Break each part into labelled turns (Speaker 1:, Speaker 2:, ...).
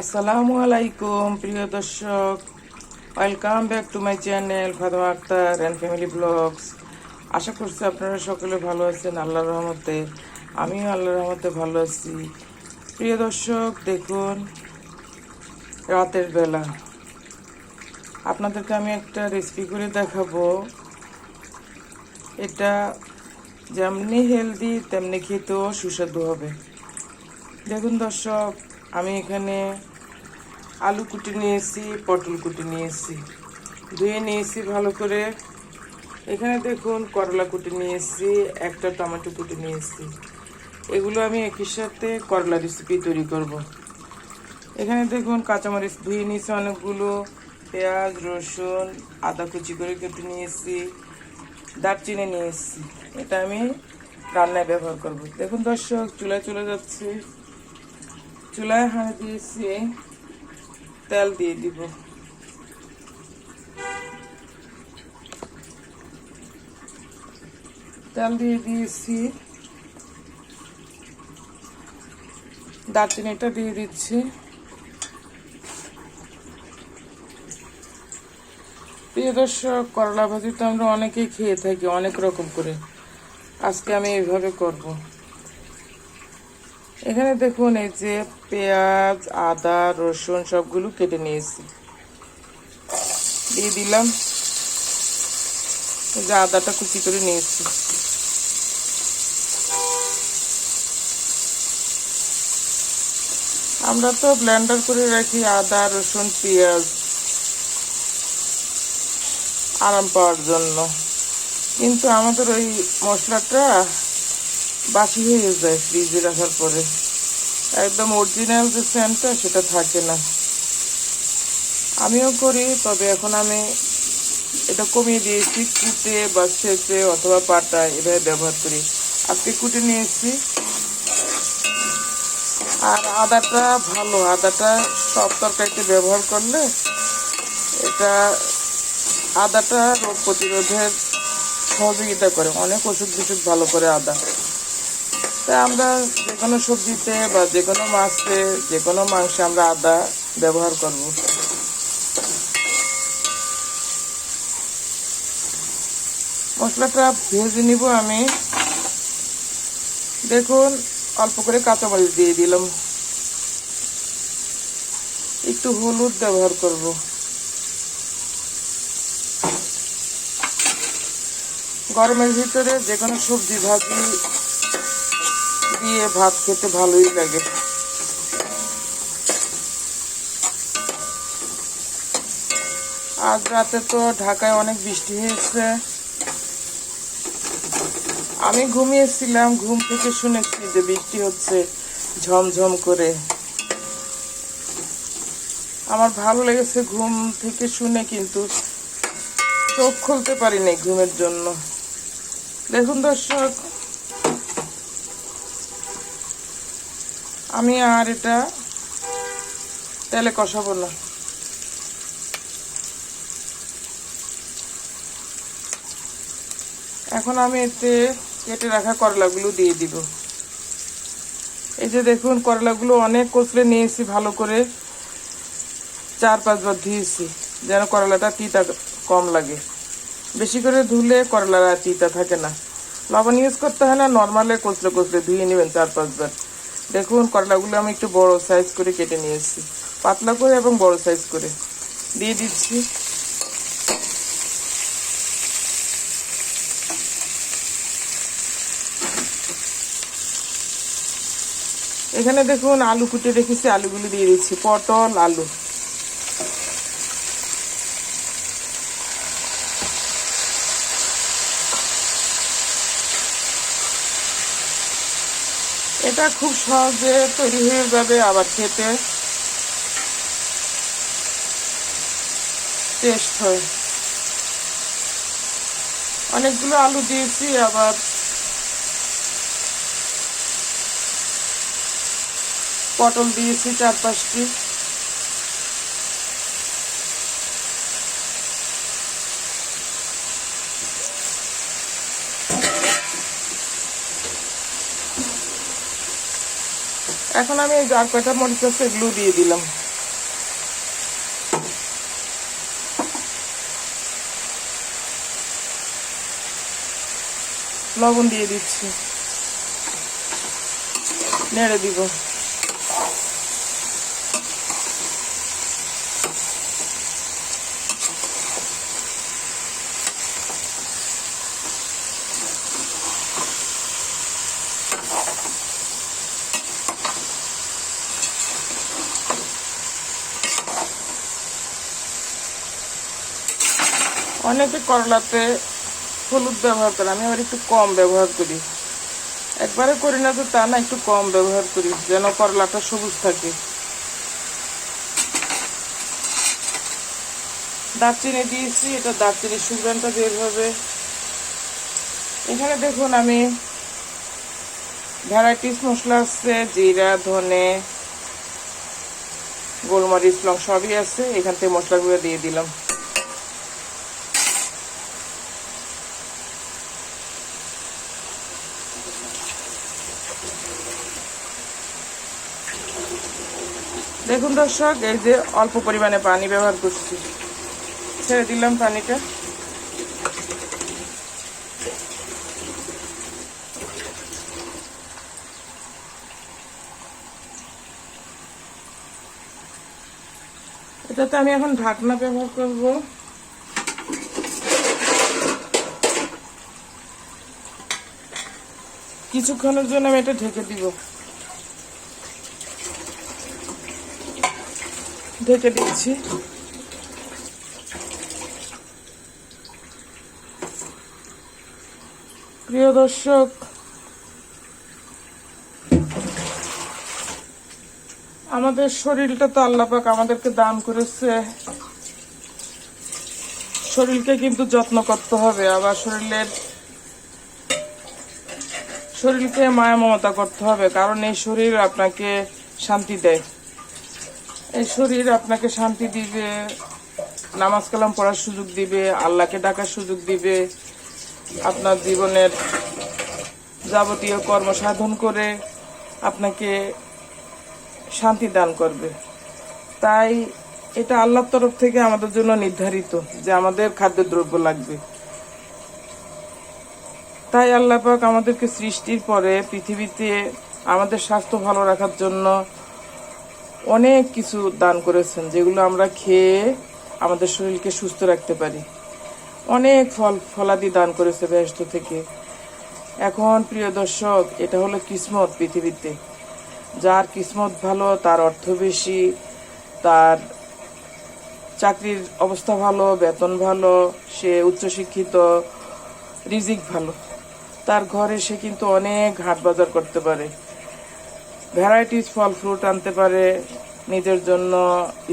Speaker 1: আসসালামু আলাইকুম, প্রিয় দর্শক। Welcome back to my channel Fatema Akter and family vlogs আশা করছি আপনারা সকলে ভালো আছেন, আল্লাহর রহমতে। আমিও আল্লাহর রহমতে ভালো আছি। প্রিয় দর্শক, দেখুন, রাতের বেলা। আপনাদেরকে আমি একটা রেসিপি করে দেখাবো। এটা যেমনি হেলদি তেমনি খেতেও সুস্বাদু হবে। দেখুন দর্শক আমি এখানে আলু কুটি নিয়েছি, পটল কুটি নিয়েছি। ধুয়ে নিয়েছি ভালো করে। এখানে দেখুন করলা কুটি নিয়েছি, একটা টমেটো কুটি নিয়েছি। এগুলো আমি একই সাথে করলা রেসিপি তৈরি করব। এখানে দেখুন কাঁচামরিচ ধুয়ে নিয়েছি অনেকগুলো। পেঁয়াজ, রসুন, আদা কুচি করে কেটে নিয়েছি। দারচিনি নিয়েছি। এটা আমি রান্নায় ব্যবহার করব। দেখুন দর্শক, চুলায় চলে যাচ্ছে। চুলায় হাঁড়ি দিয়েছি, তেল দিয়ে দিব। তেল দিয়ে দিয়েছি। দারচিনিটা দিয়ে দিচ্ছি। প্রিয় দর্শক, করলা ভাজি তো আমরা অনেকেই খেয়ে থাকি, অনেক রকম করে। আজকে আমি এইভাবে করব। এখানে দেখুন, এই যে পেঁয়াজ, আদা, রসুন সবগুলো কেটে নিয়েছি। দিয়ে দিলাম। এই যে আদাটা কুচি করে নিয়েছি। আমরা তো ব্লেন্ডার করে রাখি আদা, রসুন, পেঁয়াজ আরাম পাওয়ার জন্য। কিন্তু আমাদের ওই মশলাটা বাসি হয়ে যায় ফ্রিজে রাখার পরে। একদম অরিজিনাল যে সেন্টটা সেটা থাকে না। আমিও করি, তবে এখন আমি এটা কমিয়ে দিয়েছি। কুটে বা সেচে অথবা পাটা এভাবে ব্যবহার করি। আজকে কুটে নিয়েছি। আর আদাটা ভালো, আদাটা সব তরকারিতে ব্যবহার করলে এটা আদাটা রোগ প্রতিরোধের সহযোগিতা করে। অনেক ওষুধ বিষুধ ভালো করে আদা। তাই আমরা যে কোনো সবজিতে বা যে কোনো মাছে, যে কোনো মাংসে আমরা আদা ব্যবহার করব। মশলাটা ভেজে নিব আমি। দেখুন, অল্প করে কাঁচামরিচ দিয়ে দিলাম। একটু হলুদ ব্যবহার করব। গরমের ভিতরে যে কোনো সবজি ভাজি দিয়ে ভাত খেতে ভালোই লাগে। আজ রাতে তো ঢাকায় অনেক বৃষ্টি হয়েছে। আমি ঘুমিয়েছিলাম, ঘুম থেকে শুনেছি যে বৃষ্টি হচ্ছে ঝমঝম করে। আমার ভালো লেগেছে ঘুম থেকে শুনে, কিন্তু চোখ খুলতে পারিনি ঘুমের জন্য। দেখুন দর্শক আমি আর এটা তেলে কষাবো না। এখন আমি এতে কেটে রাখা করলাগুলো দিয়ে দিব। এই যে দেখুন, করলাগুলো অনেক কচলে নিয়েছি, ভালো করে চার পাঁচবার ধুয়েছি, যেন করলাটা তিতা কম লাগে। বেশি করে ধুলে করলার আর তিতা থাকে না। লবণ ইউজ করতে হয় না নর্মালে কচলে কচলে ধুয়ে নেবেন চার পাঁচবার দেখুন করলাগুলো আমি একটু বড় সাইজ করে কেটে নিয়েছি। পাতলা করে এবং বড় সাইজ করে। দিয়ে দিচ্ছি। এখানে দেখুন আলু কুটে রেখেছি, আলুগুলো দিয়ে দিচ্ছি। পটল, আলু। এটা খুব সহজে তৈরি হয়ে যাবে আবার খেতে। টেস্ট হয়। অনেকগুলো আলু দিয়েছি, আবার পটল দিয়েছি চার পাঁচটি। এখন আমি এই আর কয়টা মরিচ আছে এগুলো দিয়ে দিলাম। লবণ দিয়ে দিচ্ছি। নেড়ে দিব। অনেকে করলাতে হলুদ ব্যবহার করে, আমি আবার একটু কম ব্যবহার করি। একবারে করি না তো তা না, একটু কম ব্যবহার করি, যেন করলাটা সবুজ থাকে। দারচিনি দিয়েছি, এটা দারচিনি সুগ্রানটা বের হবে। এখানে দেখুন আমি ভ্যারাইটিস মশলা আছে, জিরা, ধনে, গোলমরিচ, লং, সবই আছে। এখান থেকে মশলাগুলো দিয়ে দিলাম। দেখুন দর্শক, এই যে অল্প পরিমাণে পানি ব্যবহার করছি। ছেড়ে দিলাম পানিটা। এটাতে আমি এখন ঢাকনা ব্যবহার করব। কিছুক্ষণের জন্য আমি এটা ঢেকে দিব। ঢেকে দিচ্ছি প্রিয় দর্শক, আমাদের শরীরটা তো আল্লাপাক আমাদেরকে দান করেছে। শরীরকে কিন্তু যত্ন করতে হবে, আবার শরীরের শরীরকে মায়া মমতা করতে হবে, কারণ এই শরীর আপনাকে শান্তি দেয়। এই শরীর আপনাকে শান্তি দিবে, নামাজ কালাম পড়ার সুযোগ দিবে, আল্লাহকে ডাকার সুযোগ দিবে, আপনার জীবনের যাবতীয় কর্ম সাধন করে আপনাকে শান্তি দান করবে। তাই এটা আল্লাহর তরফ থেকে আমাদের জন্য নির্ধারিত যে আমাদের খাদ্যদ্রব্য লাগবে। তাই আল্লাহ পাক আমাদেরকে সৃষ্টির পরে পৃথিবীতে আমাদের স্বাস্থ্য ভালো রাখার জন্য অনেক কিছু দান করেছেন, যেগুলো আমরা খেয়ে আমাদের শরীরকে সুস্থ রাখতে পারি। অনেক ফল, ফলাদি দান করেছে ব্যস্ত থেকে। এখন, প্রিয় দর্শক, এটা হলো কিসমত পৃথিবীতে। যার কিসমত ভালো, তার অর্থ বেশি, তার চাকরির অবস্থা ভালো, বেতন ভালো, সে উচ্চশিক্ষিত, রিজিক ভালো। তার ঘরে সে কিন্তু অনেক হাট বাজার করতে পারে। ভ্যারাইটিস ফল ফ্রুট আনতে পারে নিজের জন্য,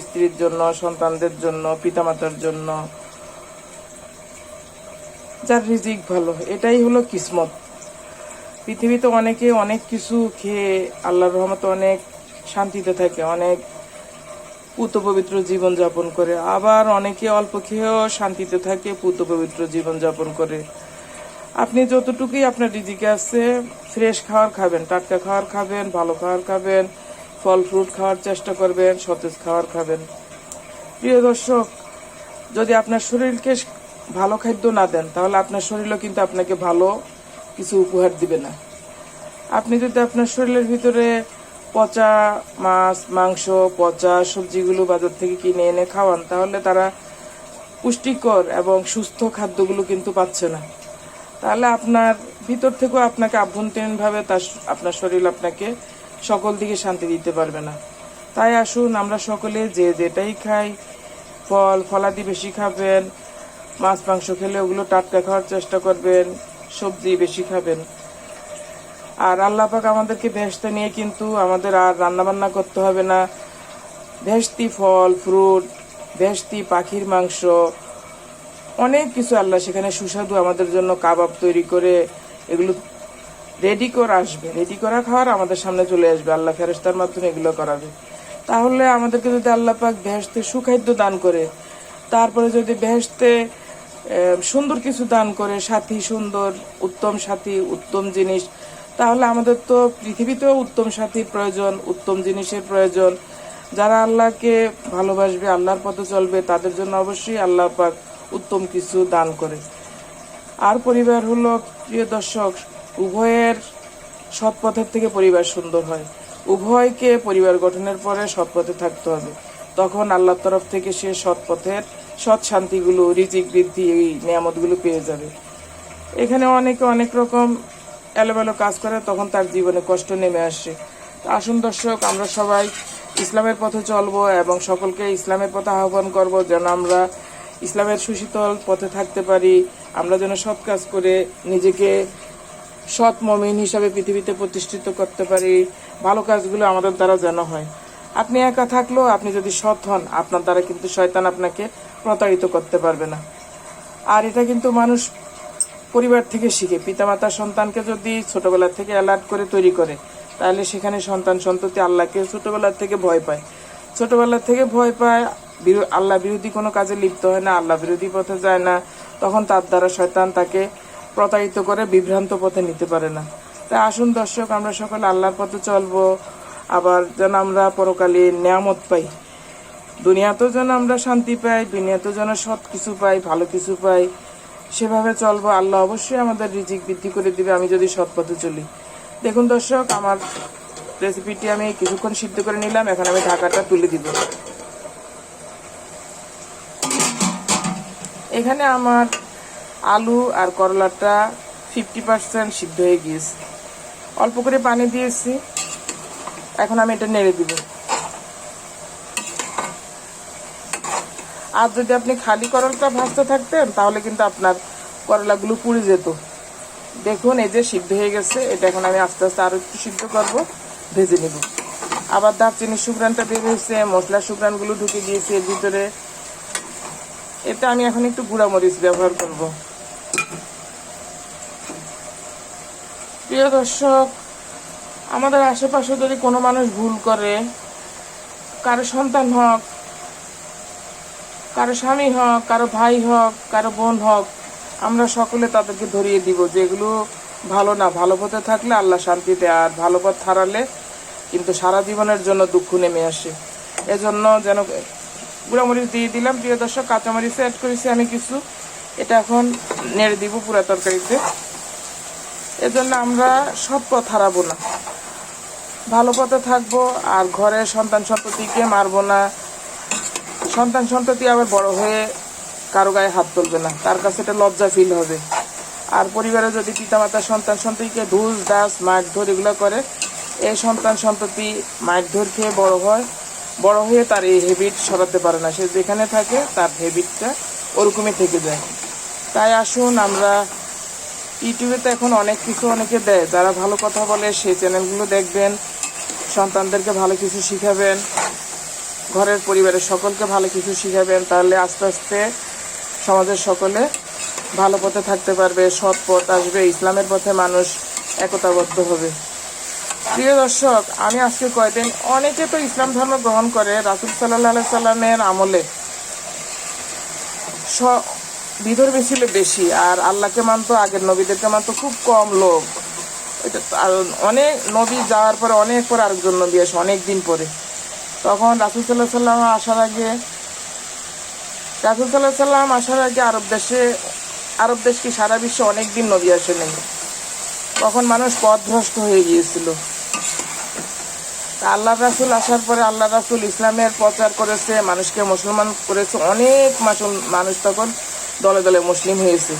Speaker 1: স্ত্রীর জন্য, সন্তানদের জন্য, পিতামাতার জন্য। যার রিজিক ভালো, এটাই হলো কিসমত। পৃথিবীতে অনেকে অনেক কিছু খেয়ে আল্লাহর রহমতে অনেক শান্তিতে থাকে, অনেক পুত পবিত্র জীবনযাপন করে। আবার অনেকে অল্প খেয়েও শান্তিতে থাকে, পুত পবিত্র জীবনযাপন করে। আপনি যতটুকুই আপনার রিজিকে আছে ফ্রেশ খাবার খাবেন, টাটকা খাবার খাবেন, ভালো খাবার খাবেন, ফল ফ্রুট খাওয়ার চেষ্টা করবেন, সতেজ খাবার খাবেন। প্রিয় দর্শক, যদি আপনার শরীরকে ভালো খাদ্য না দেন, তাহলে আপনার শরীরও কিন্তু আপনাকে ভালো কিছু উপহার দিবে না। আপনি যদি আপনার শরীরের ভিতরে পচা মাছ, মাংস, পচা সবজিগুলো বাজার থেকে কিনে এনে খাওয়ান, তাহলে তারা পুষ্টিকর এবং সুস্থ খাদ্যগুলো কিন্তু পাচ্ছে না। তাহলে আপনার ভিতর থেকেও আপনাকে আভ্যন্তরীণভাবে তার আপনার শরীর আপনাকে সকল দিকে শান্তি দিতে পারবে না। তাই আসুন আমরা সকলে যে যেটাই খাই, ফল, ফলাদি বেশি খাবেন, মাছ, মাংস খেলে ওগুলো টাটকা খাওয়ার চেষ্টা করবেন, সবজি বেশি খাবেন। আর আল্লাহ পাক আমাদেরকে ভেস্তে নিয়ে কিন্তু আমাদের আর রান্না বান্না করতে হবে না। ভেস্তি ফল, ফ্রুট, ভেস্তি পাখির মাংস অনেক কিছু আল্লাহ সেখানে সুস্বাদু আমাদের জন্য কাবাব তৈরি করে এগুলো রেডি করে আসবে। রেডি করা খাওয়ার আমাদের সামনে চলে আসবে। আল্লাহ ফেরেস্তার মাধ্যমে এগুলো করাবে। তাহলে আমাদেরকে যদি আল্লাহ পাক বেহেস্তে সুখাদ্য দান করে, তারপরে যদি বেহেস্তে সুন্দর কিছু দান করে, সাথী সুন্দর, উত্তম সাথী, উত্তম জিনিস, তাহলে আমাদের তো পৃথিবীতেও উত্তম সাথীর প্রয়োজন, উত্তম জিনিসের প্রয়োজন। যারা আল্লাহকে ভালোবাসবে, আল্লাহর পথে চলবে, তাদের জন্য অবশ্যই আল্লাহ পাক উত্তম কিছু দান করে। আর পরিবার হলো, প্রিয় দর্শক, উভয়ের সৎ পথের থেকে পরিবার সুন্দর হয়। উভয়কে পরিবার গঠনের পরে সৎ পথে থাকতে হবে। তখন আল্লাহর তরফ থেকে সে সৎ পথের সৎ শান্তিগুলো, রিজিক বৃদ্ধি, এই নিয়ামতগুলো পেয়ে যাবে। এখানে অনেকে অনেক রকম এলোমেলো কাজ করে, তখন তার জীবনে কষ্ট নেমে আসে। আসুন দর্শক, আমরা সবাই ইসলামের পথে চলবো এবং সকলকে ইসলামের পথে আহ্বান করব যেন আমরা ইসলামের সুশীতল পথে থাকতে পারি, আমরা যেন সৎ কাজ করে নিজেকে সৎ মমিন হিসাবে পৃথিবীতে প্রতিষ্ঠিত করতে পারি, ভালো কাজগুলো আমাদের দ্বারা যেন হয়। আপনি একা থাকলেও আপনি যদি সৎ হন, আপনার দ্বারা কিন্তু শয়তান আপনাকে প্রতারিত করতে পারবে না। আর এটা কিন্তু মানুষ পরিবার থেকে শিখে। পিতামাতা সন্তানকে যদি ছোটবেলা থেকে অ্যালার্ট করে তৈরি করে, তাহলে সেখানে সন্তান সন্ততি আল্লাহকে ছোটবেলার থেকে ভয় পায়। ছোটবেলা থেকে ভয় পায় আল্লাহ বিরোধী কোনো কাজে লিপ্ত হয় না, আল্লাহ বিরোধী পথে যায় না। তখন তার দ্বারা শয়তান তাকে প্রতারিত করে বিভ্রান্ত পথে নিতে পারে না। তাই আসুন দর্শক, আমরা সকলে আল্লাহর পথে চলবো। আবার যেন আমরা পরকালে নিয়ামত পাই। দুনিয়াতেও যেন আমরা শান্তি পাই, দুনিয়াতেও যেন সৎ কিছু পাই, ভালো কিছু পাই, সেভাবে চলবো। আল্লাহ অবশ্যই আমাদের রিজিক বৃদ্ধি করে দিবে, আমি যদি সৎ পথে চলি। দেখুন দর্শক, আমার রেসিপিটি আমি কিছুক্ষণ সিদ্ধ করে নিলাম, এখন আমি ঢাকাটা তুলে দিব। এখানে আমার আলু আর করলাটা ফিফটি পার্সেন্ট সিদ্ধ হয়ে গিয়েছে। অল্প করে পানি দিয়েছি। এখন আমি এটা নেড়ে দিব। আর যদি আপনি খালি করলাটা ভাজতে থাকতেন, তাহলে কিন্তু আপনার করলাগুলো পুড়ে যেত। দেখুন, এই যে সিদ্ধ হয়ে গেছে। এটা এখন আমি আস্তে আস্তে আরও একটু সিদ্ধ করব, ভেজে নিব। আবার দারচিনি শুকরানটা বের হয়েছে মশলা শুকরানগুলো ঢুকে গিয়েছে এর ভিতরে। এতে আমি এখন একটু গুঁড়া মরিচ ব্যবহার করব। প্রিয় দর্শক, আমাদের আশেপাশে যদি কোনো মানুষ ভুল করে, কারও সন্তান হোক, কারও স্বামী হোক, কারও ভাই হোক, কারও বোন হোক, আমরা সকলে তাদেরকে ধরিয়ে দিব যেগুলো ভালো না, ভালো পথে থাকলে আল্লাহ শান্তিতে আর ভালো পথ হারালে কিন্তু সারা জীবনের জন্য দুঃখ নেমে আসে। এজন্য যেন গুঁড়ামরিচ দিয়ে দিলাম। প্রিয় দর্শক কাঁচামরিচ অ্যাড করেছি আমি কিছু। এটা এখন নেড়ে দিব পুরা তরকারিতে। এজন্য আমরা সব পথ হারাবো না। ভালো পথে থাকব, আর ঘরে সন্তান সন্ততিকে মারবো না। সন্তান সন্ততি আবার বড় হয়ে কারও গায়ে হাত তুলবে না। তার কাছে এটা লজ্জা ফিল হবে। আর পরিবারে যদি পিতামাতা সন্তান সন্ততিকে ধুস দাস মারধর এগুলো করে এই সন্তান সন্ততি মারধর খেয়ে বড় হয়। বড় হয়ে তার এই হেবিট সরাতে পারে না। সে যেখানে থাকে, তার হেবিটটা ওরকমই থেকে যায়। তাই আসুন আমরা ইউটিউবে তো এখন অনেক কিছু অনেকে দেয়। যারা ভালো কথা বলে সেই চ্যানেলগুলো দেখবেন, সন্তানদেরকে ভালো কিছু শিখাবেন, ঘরের পরিবারের সকলকে ভালো কিছু শিখাবেন, তাহলে আস্তে আস্তে সমাজের সকলে ভালো পথে থাকতে পারবে, সৎ পথ আসবে, ইসলামের পথে মানুষ একতাবদ্ধ হবে। প্রিয় দর্শক, আমি আজকে কয়দিন অনেকে তো ইসলাম ধর্ম গ্রহণ করে রাসুল সাল্লাহ সাল্লামের আমলে। বিধর্মী ছিল বেশি, আর আল্লাহকে মানতো, আগের নবীদেরকে মানতো খুব কম লোক। আর অনেক নবী যাওয়ার পরে, অনেক পরে আরেকজন নবী আসে, অনেক দিন পরে। তখন রাসুল সাল্লাহ সাল্লাম আসার আগে, রাসুল সাল্লাহ সাল্লাম আসার আগে আরব দেশে, আরব দেশ কি সারা বিশ্বে অনেক দিন নবী আসেনি তখন মানুষ পথভ্রষ্ট হয়ে গিয়েছিল। আল্লাহ রাসুল আসার পরে আল্লাহ রাসুল ইসলামের প্রচার করেছে, মানুষকে মুসলমান করেছে, অনেক মানুষ তখন দলে দলে মুসলিম হয়েছে।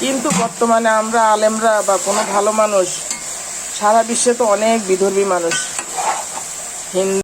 Speaker 1: কিন্তু বর্তমানে আমরা আলেমরা বা কোনো ভালো মানুষ, সারা বিশ্বে তো অনেক বিধর্মী মানুষ। হিন্দু